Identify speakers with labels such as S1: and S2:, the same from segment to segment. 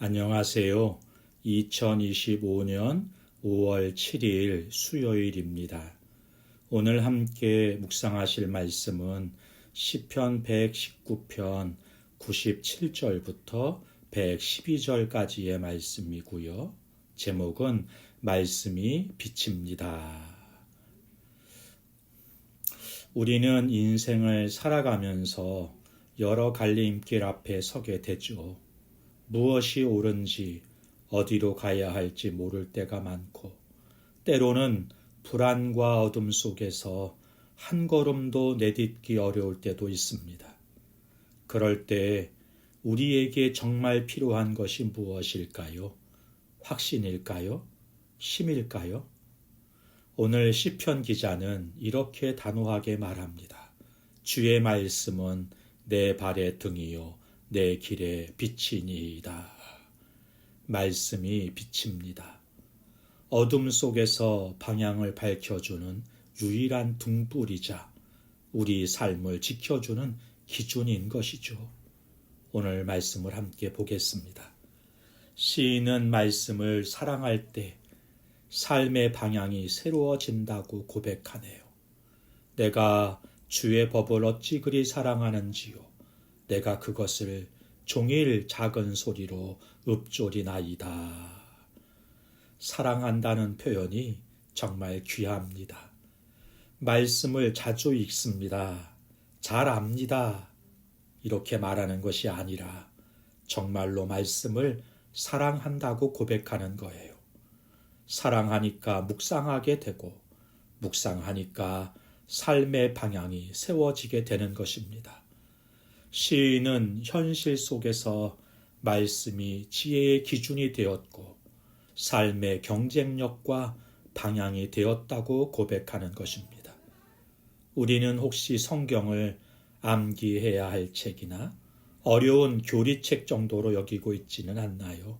S1: 안녕하세요. 2025년 5월 7일 수요일입니다. 오늘 함께 묵상하실 말씀은 시편 119편 97절부터 112절까지의 말씀이고요. 제목은 말씀이 빛입니다. 우리는 인생을 살아가면서 여러 갈림길 앞에 서게 되죠. 무엇이 옳은지 어디로 가야 할지 모를 때가 많고 때로는 불안과 어둠 속에서 한 걸음도 내딛기 어려울 때도 있습니다. 그럴 때 우리에게 정말 필요한 것이 무엇일까요? 확신일까요? 힘일까요? 오늘 시편 기자는 이렇게 단호하게 말합니다. 주의 말씀은 내 발의 등이요 내 길의 빛이니이다. 말씀이 빛입니다. 어둠 속에서 방향을 밝혀주는 유일한 등불이자 우리 삶을 지켜주는 기준인 것이죠. 오늘 말씀을 함께 보겠습니다. 시인은 말씀을 사랑할 때 삶의 방향이 새로워진다고 고백하네요. 내가 주의 법을 어찌 그리 사랑하는지요. 내가 그것을 종일 작은 소리로 읊조리나이다. 사랑한다는 표현이 정말 귀합니다. 말씀을 자주 읽습니다. 잘 압니다. 이렇게 말하는 것이 아니라 정말로 말씀을 사랑한다고 고백하는 거예요. 사랑하니까 묵상하게 되고 묵상하니까 삶의 방향이 세워지게 되는 것입니다. 시인은 현실 속에서 말씀이 지혜의 기준이 되었고 삶의 경쟁력과 방향이 되었다고 고백하는 것입니다. 우리는 혹시 성경을 암기해야 할 책이나 어려운 교리책 정도로 여기고 있지는 않나요?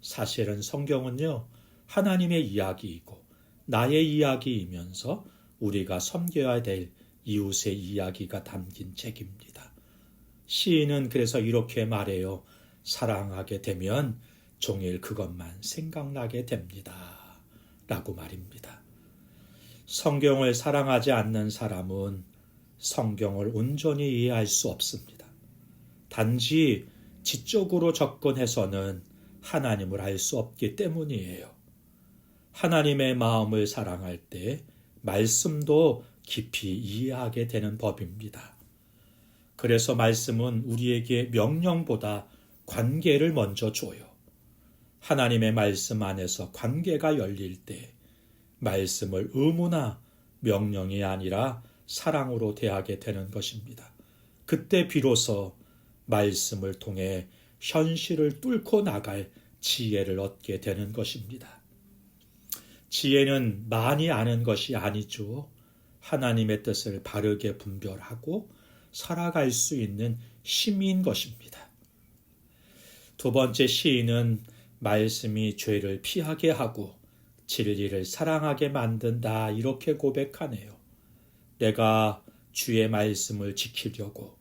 S1: 사실은 성경은요, 하나님의 이야기이고 나의 이야기이면서 우리가 섬겨야 될 이웃의 이야기가 담긴 책입니다. 시인은 그래서 이렇게 말해요. 사랑하게 되면 종일 그것만 생각나게 됩니다. 라고 말입니다. 성경을 사랑하지 않는 사람은 성경을 온전히 이해할 수 없습니다. 단지 지적으로 접근해서는 하나님을 알 수 없기 때문이에요. 하나님의 마음을 사랑할 때 말씀도 깊이 이해하게 되는 법입니다. 그래서 말씀은 우리에게 명령보다 관계를 먼저 줘요. 하나님의 말씀 안에서 관계가 열릴 때 말씀을 의무나 명령이 아니라 사랑으로 대하게 되는 것입니다. 그때 비로소 말씀을 통해 현실을 뚫고 나갈 지혜를 얻게 되는 것입니다. 지혜는 많이 아는 것이 아니죠. 하나님의 뜻을 바르게 분별하고 살아갈 수 있는 힘인 것입니다. 두 번째 시인은 말씀이 죄를 피하게 하고 진리를 사랑하게 만든다 이렇게 고백하네요. 내가 주의 말씀을 지키려고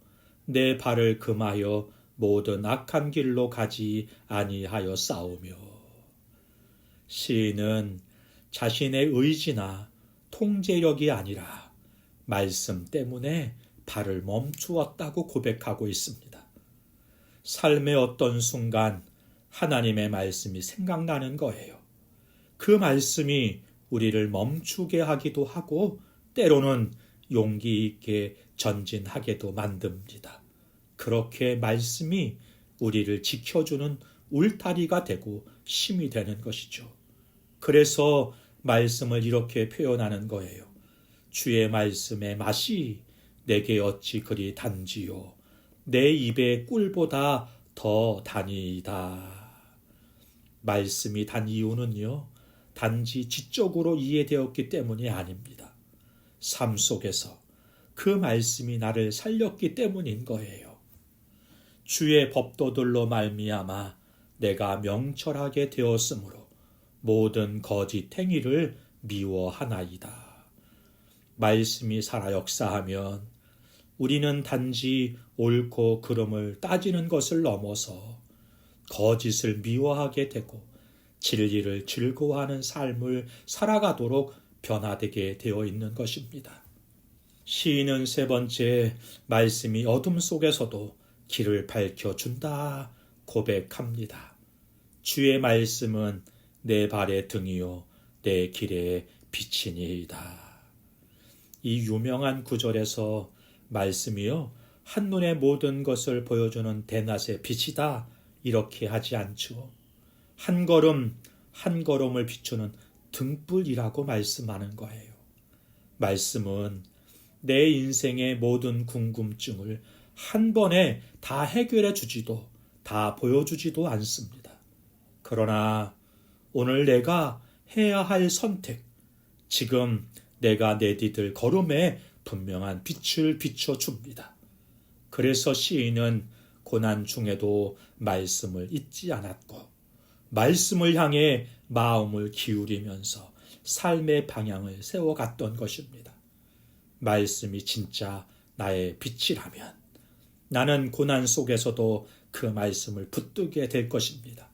S1: 내 발을 금하여 모든 악한 길로 가지 아니하여 싸우며 시인은 자신의 의지나 통제력이 아니라 말씀 때문에 발을 멈추었다고 고백하고 있습니다. 삶의 어떤 순간 하나님의 말씀이 생각나는 거예요. 그 말씀이 우리를 멈추게 하기도 하고 때로는 용기 있게 전진하게도 만듭니다. 그렇게 말씀이 우리를 지켜주는 울타리가 되고 힘이 되는 것이죠. 그래서 말씀을 이렇게 표현하는 거예요. 주의 말씀의 맛이 내게 어찌 그리 단지요. 내 입의 꿀보다 더 단이다. 말씀이 단 이유는요, 단지 지적으로 이해되었기 때문이 아닙니다. 삶 속에서 그 말씀이 나를 살렸기 때문인 거예요. 주의 법도들로 말미암아 내가 명철하게 되었으므로 모든 거짓 행위를 미워하나이다. 말씀이 살아 역사하면 우리는 단지 옳고 그름을 따지는 것을 넘어서 거짓을 미워하게 되고 진리를 즐거워하는 삶을 살아가도록 변화되게 되어 있는 것입니다. 시인은 세 번째 말씀이 어둠 속에서도 길을 밝혀준다 고백합니다. 주의 말씀은 내 발의 등이요 내 길의 빛이니이다. 이 유명한 구절에서 말씀이요 한눈에 모든 것을 보여주는 대낮의 빛이다 이렇게 하지 않죠. 한 걸음 한 걸음을 비추는 등불이라고 말씀하는 거예요. 말씀은 내 인생의 모든 궁금증을 한 번에 다 해결해 주지도 다 보여주지도 않습니다. 그러나 오늘 내가 해야 할 선택, 지금 내가 내디딜 걸음에 분명한 빛을 비춰줍니다. 그래서 시인은 고난 중에도 말씀을 잊지 않았고, 말씀을 향해 마음을 기울이면서 삶의 방향을 세워갔던 것입니다. 말씀이 진짜 나의 빛이라면 나는 고난 속에서도 그 말씀을 붙들게 될 것입니다.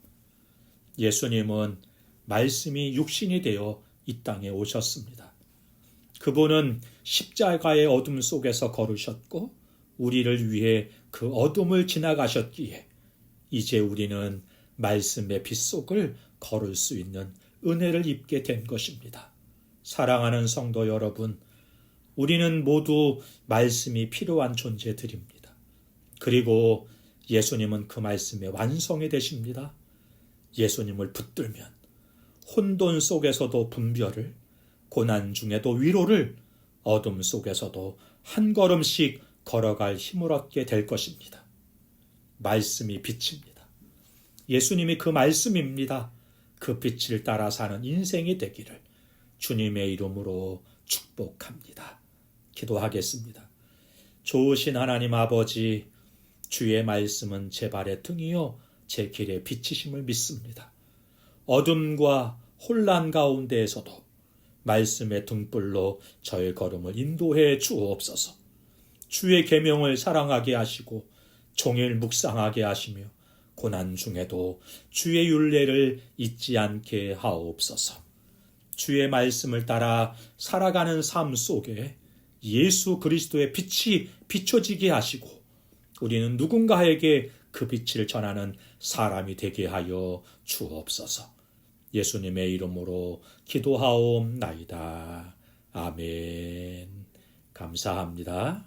S1: 예수님은 말씀이 육신이 되어 이 땅에 오셨습니다. 그분은 십자가의 어둠 속에서 걸으셨고 우리를 위해 그 어둠을 지나가셨기에 이제 우리는 말씀의 빛 속을 걸을 수 있는 은혜를 입게 된 것입니다. 사랑하는 성도 여러분, 우리는 모두 말씀이 필요한 존재들입니다. 그리고 예수님은 그 말씀의 완성이 되십니다. 예수님을 붙들면 혼돈 속에서도 분별을, 고난 중에도 위로를, 어둠 속에서도 한 걸음씩 걸어갈 힘을 얻게 될 것입니다. 말씀이 빛입니다. 예수님이 그 말씀입니다. 그 빛을 따라 사는 인생이 되기를 주님의 이름으로 축복합니다. 기도하겠습니다. 좋으신 하나님 아버지, 주의 말씀은 제 발의 등이요, 제 길의 빛이심을 믿습니다. 어둠과 혼란 가운데에서도 말씀의 등불로 저의 걸음을 인도해 주옵소서. 주의 계명을 사랑하게 하시고 종일 묵상하게 하시며 고난 중에도 주의 윤례를 잊지 않게 하옵소서. 주의 말씀을 따라 살아가는 삶 속에 예수 그리스도의 빛이 비춰지게 하시고 우리는 누군가에게 그 빛을 전하는 사람이 되게 하여 주옵소서. 예수님의 이름으로 기도하옵나이다. 아멘. 감사합니다.